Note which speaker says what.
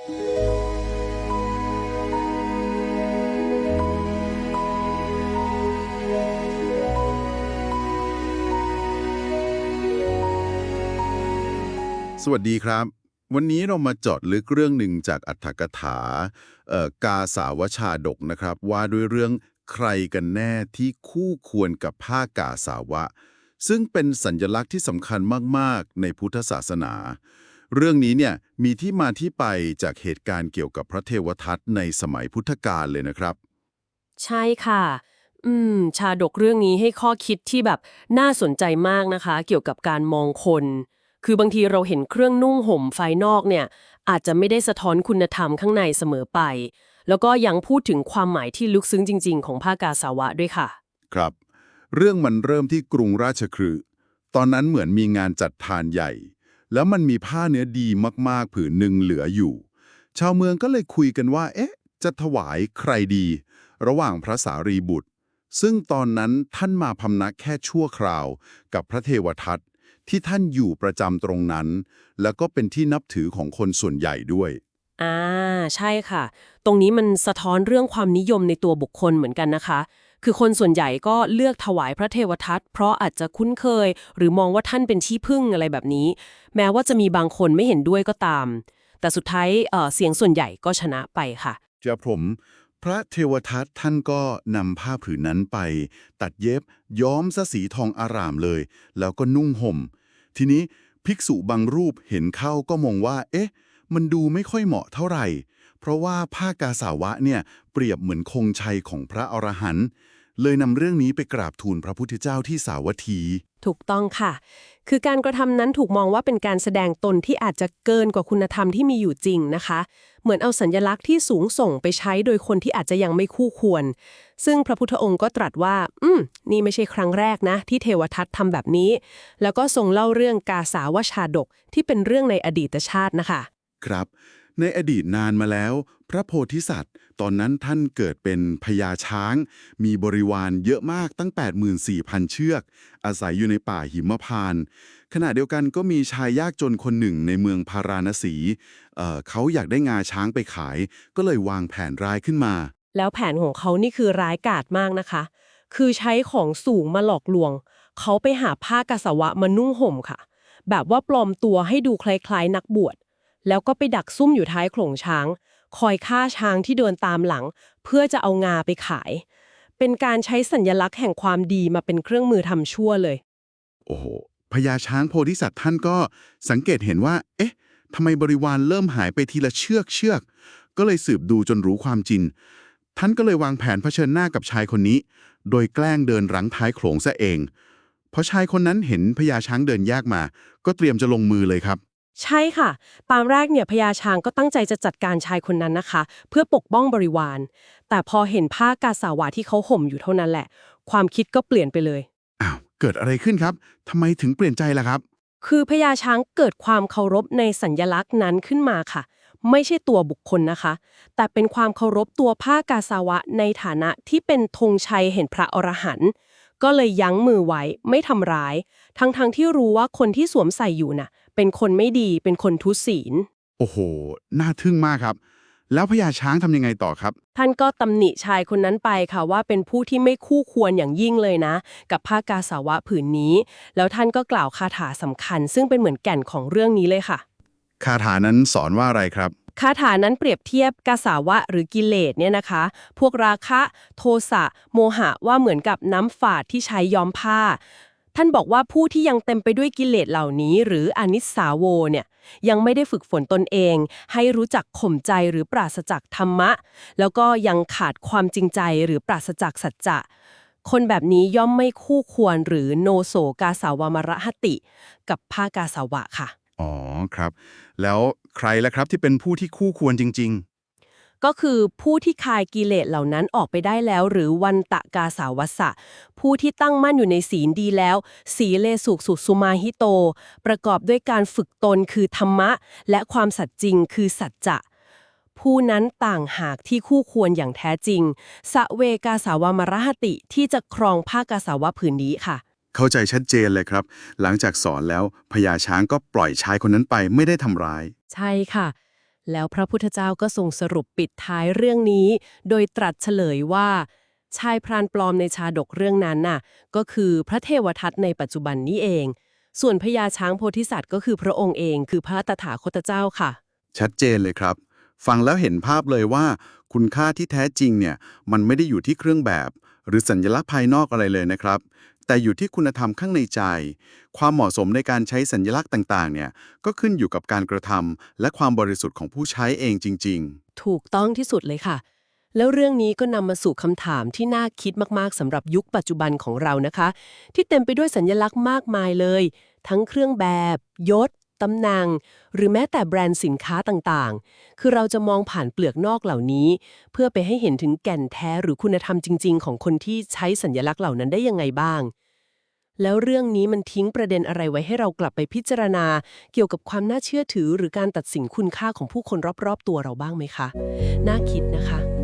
Speaker 1: สวัสดีครับ วันนี้เรามาเจาะลึกเรื่องหนึ่งจากอัฏฐกถาเอ่อกาสาวชาดกนะครับ ว่าด้วยเรื่องใครกันแน่ที่คู่ควรกับผ้ากาสาวะ ซึ่งเป็นสัญลักษณ์ที่สำคัญมาก ๆ ในพุทธศาสนา เรื่องนี้เนี่ยมีที่มาที่ไปจากเหตุการณ์เกี่ยวกับพระเทวทัตในสมัยพุทธกาลเลยนะครับ
Speaker 2: ใช่ค่ะ อืม ชาดกเรื่องนี้ให้ข้อคิดที่แบบน่าสนใจมากนะคะ เกี่ยวกับการมองคน คือบางทีเราเห็นเครื่องนุ่งห่มภายนอกเนี่ย อาจจะไม่ได้สะท้อนคุณธรรมข้างในเสมอไป แล้วก็ยังพูดถึงความหมายที่ลึกซึ้งจริง ๆ ของผ้ากาสาวะด้วยค่ะ
Speaker 1: ครับ เรื่องมันเริ่มที่กรุงราชคฤห์ตอนนั้นเหมือนมีงานจัดทานใหญ่ แล้วมันมีผ้าเนื้อดีมากๆ ผืนหนึ่งเหลืออยู่ ชาวเมืองก็เลยคุยกันว่า เอ๊ะ จะถวายใครดี ระหว่างพระสารีบุตร ซึ่งตอนนั้นท่านมาพำนักแค่ชั่วคราว กับพระเทวทัตที่ท่านอยู่ประจำตรงนั้น แล้วก็เป็นที่นับถือของคนส่วนใหญ่ด้วย
Speaker 2: อ่าใช่ค่ะ ตรงนี้มันสะท้อนเรื่องความนิยมในตัวบุคคลเหมือนกันนะคะ คือคนส่วนใหญ่ก็เลือกถวายพระเทวทัตเพราะอาจจะคุ้นเคย หรือมองว่าท่านเป็นที่พึ่งอะไรแบบนี้ แม้ว่าจะมีบางคนไม่เห็นด้วยก็ตาม แต่สุดท้ายเออเสียงส่วนใหญ่ก็ชนะไปค่ะ
Speaker 1: จะผมพระเทวทัตท่านก็นำผ้าผืนนั้นไป ตัดเย็บย้อมซะสีทองอารามเลย แล้วก็นุ่งห่ม ทีนี้ภิกษุบางรูปเห็นเข้าก็มองว่า เอ๊ะ มันดูไม่ค่อยเหมาะเท่าไหร่ เพราะว่าผ้ากาสาวะเนี่ยเปรียบเหมือนคงชัยของพระอรหันต์เลยนำเรื่องนี้ไปกราบทูลพระพุทธเจ้าที่สาวัตถี
Speaker 2: ถูกต้องค่ะ คือการกระทำนั้นถูกมองว่าเป็นการแสดงตนที่อาจจะเกินกว่าคุณธรรมที่มีอยู่จริงนะคะ เหมือนเอาสัญลักษณ์ที่สูงส่งไปใช้โดยคนที่อาจจะยังไม่คู่ควร ซึ่งพระพุทธองค์ก็ตรัสว่า อืม นี่ไม่ใช่ครั้งแรกนะ ที่เทวทัตทำแบบนี้ แล้วก็ทรงเล่าเรื่องกาสาวชาดกที่เป็นเรื่องในอดีตชาตินะคะ
Speaker 1: ครับ ในอดีตนานมาแล้ว พระโพธิสัตว์ ตอนนั้นท่านเกิดเป็นพญาช้าง มีบริวารเยอะมากตั้ง 84,000 เชือก อาศัยอยู่ในป่าหิมพานต์ขณะเดียวกันก็มีชายยากจนคนหนึ่งในเมืองพาราณสีเเขาอยากได้งาช้างไปขาย ก็เลยวางแผนร้ายขึ้นมา
Speaker 2: แล้วแผนของเขานี่คือร้ายกาจมากนะคะ คือใช้ของสูงมาหลอกลวง เขาไปหาผ้ากสาวะมานุ่งห่มค่ะ แบบว่าปลอมตัวให้ดูคล้ายๆนักบวช แล้วก็ไปดักซุ่มอยู่ท้ายโขลงช้าง คอยฆ่าช้างที่เดินตามหลัง เพื่อจะเอางาไปขาย เป็นการใช้สัญลักษณ์แห่งความดีมาเป็นเครื่องมือทำชั่วเลย
Speaker 1: โอ้โหพญาช้างโพธิสัตว์ท่านก็สังเกตเห็นว่า เอ๊ะทำไมบริวารเริ่มหายไปทีละเชือกเชือก ก็เลยสืบดูจนรู้ความจริง ท่านก็เลยวางแผนเผชิญหน้ากับชายคนนี้ โดยแกล้งเดินรังท้ายโขลงซะเอง เพอชายคนนั้นเห็นพญาช้างเดินยากมา ก็เตรียมจะลงมือเลยครับ
Speaker 2: ใช่ค่ะ ตามแรกเนี่ยพญาช้างก็ตั้งใจจะจัดการชายคนนั้นนะคะ เพื่อปกป้องบริวาร แต่พอเห็นผ้ากาสาวะที่เขาห่มอยู่เท่านั้นแหละ ความคิดก็เปลี่ยนไปเลย
Speaker 1: อ้าว เกิดอะไรขึ้นครับทำไมถึงเปลี่ยนใจล่ะครับ
Speaker 2: คือพญาช้างเกิดความเคารพในสัญญลักษณ์นั้นขึ้นมาค่ะ ไม่ใช่ตัวบุคคลนะคะ แต่เป็นความเคารพตัวผ้ากาสาวะในฐานะที่เป็นธงชัยเห็นพระอรหันต์ก็เลยยั้งมือไว้ไม่ทำร้าย ทั้งๆทที่รู้ว่าคนที่สวมใส่อยู่น่ะเป็นคนไม่ดีเป็นคนทุศีล
Speaker 1: โอ้โห น่าทึ่งมากครับ แล้วพญาช้างทำยังไงต่อครับ
Speaker 2: ท่านก็ตำหนิชายคนนั้นไปค่ะว่าเป็นผู้ที่ไม่คู่ควรอย่างยิ่งเลยนะ กับผ้ากาสาวะผืนนี้ แล้วท่านก็กล่าวคาถาสำคัญ ซึ่งเป็นเหมือนแก่นของเรื่องนี้เลยค่ะ
Speaker 1: คาถานั้นสอนว่าอะไรครับ
Speaker 2: คาถานั้นเปรียบเทียบกาสาวะหรือกิเลสเนี่ยนะคะ พวกราคะ โทสะโมหะว่าเหมือนกับน้ำฝาดที่ใช้ย้อมผ้า ท่านบอกว่าผู้ที่ยังเต็มไปด้วยกิเลสเหล่านี้ หรืออนิสสาโวเนี่ยยังไม่ได้ฝึกฝนตนเอง ให้รู้จักข่มใจหรือปราศจากธรรมะ แล้วก็ยังขาดความจริงใจหรือปราศจากสัจจะคนแบบนี้ย่อมไม่คู่ควรหรือโนโสกาสาวามรหติ กับผ้ากาสาวะค่ะ
Speaker 1: อ๋อครับ แล้วใครล่ะครับที่เป็นผู้ที่คู่ควรจริง
Speaker 2: ก็คือผู้ที่คายกิเลสเหล่านั้นออกไปได้แล้ว หรือวันตะกาสาวัสสะ ผู้ที่ตั้งมั่นอยู่ในศีลดีแล้วสีเลสุขสุสุมาหิโต ประกอบด้วยการฝึกตนคือธรรมะ และความสัตย์จริงคือสัจจะผู้นั้นต่างหากที่คู่ควรอย่างแท้จริง สะเวกาสาวามรหติที่จะครองผ้ากาสาวะผืนนี้ค่ะ
Speaker 1: ๆเข้าใจชัดเจนเลยครับ หลังจากสอนแล้วพญาช้างก็ปล่อยชายคนนั้นไปไม่ได้ทำร้าย
Speaker 2: ใช่ค่ะ แล้วพระพุทธเจ้าก็ทรงสรุปปิดท้ายเรื่องนี้ โดยตรัสเฉลยว่า ชายพรานปลอมในชาดกเรื่องนั้นน่ะ ก็คือพระเทวทัตในปัจจุบันนี้เอง ส่วนพญาช้างโพธิสัตว์ก็คือพระองค์เองคือพระตถาคตเจ้าค่ะ
Speaker 1: ชัดเจนเลยครับ ฟังแล้วเห็นภาพเลยว่า คุณค่าที่แท้จริงเนี่ยมันไม่ได้อยู่ที่เครื่องแบบ หรือสัญลักษณ์ภายนอกอะไรเลยนะครับ แต่อยู่ที่คุณธรรมข้างในใจ ความเหมาะสมในการใช้สัญลักษณ์ต่างๆ เนี่ยก็ขึ้นอยู่กับการกระทำและความบริสุทธิ์ของผู้ใช้เองจริง ๆ
Speaker 2: ถูกต้องที่สุดเลยค่ะ แล้วเรื่องนี้ก็นำมาสู่คำถามที่น่าคิดมากๆสำหรับยุคปัจจุบันของเรานะคะ ที่เต็มไปด้วยสัญลักษณ์มากมายเลย ทั้งเครื่องแบบ ยศ ตำแหน่ง หรือแม้แต่แบรนด์สินค้าต่างๆ คือเราจะมองผ่านเปลือกนอกเหล่านี้ เพื่อไปให้เห็นถึงแก่นแท้หรือคุณธรรมจริง ๆ ของคนที่ใช้สัญลักษณ์เหล่านั้นได้ยังไงบ้าง แล้วเรื่องนี้มันทิ้งประเด็นอะไรไว้ให้เรากลับไปพิจารณา เกี่ยวกับความน่าเชื่อถือ หรือการตัดสินคุณค่าของผู้คนรอบๆ ตัวเราบ้างไหมคะ น่าคิดนะคะ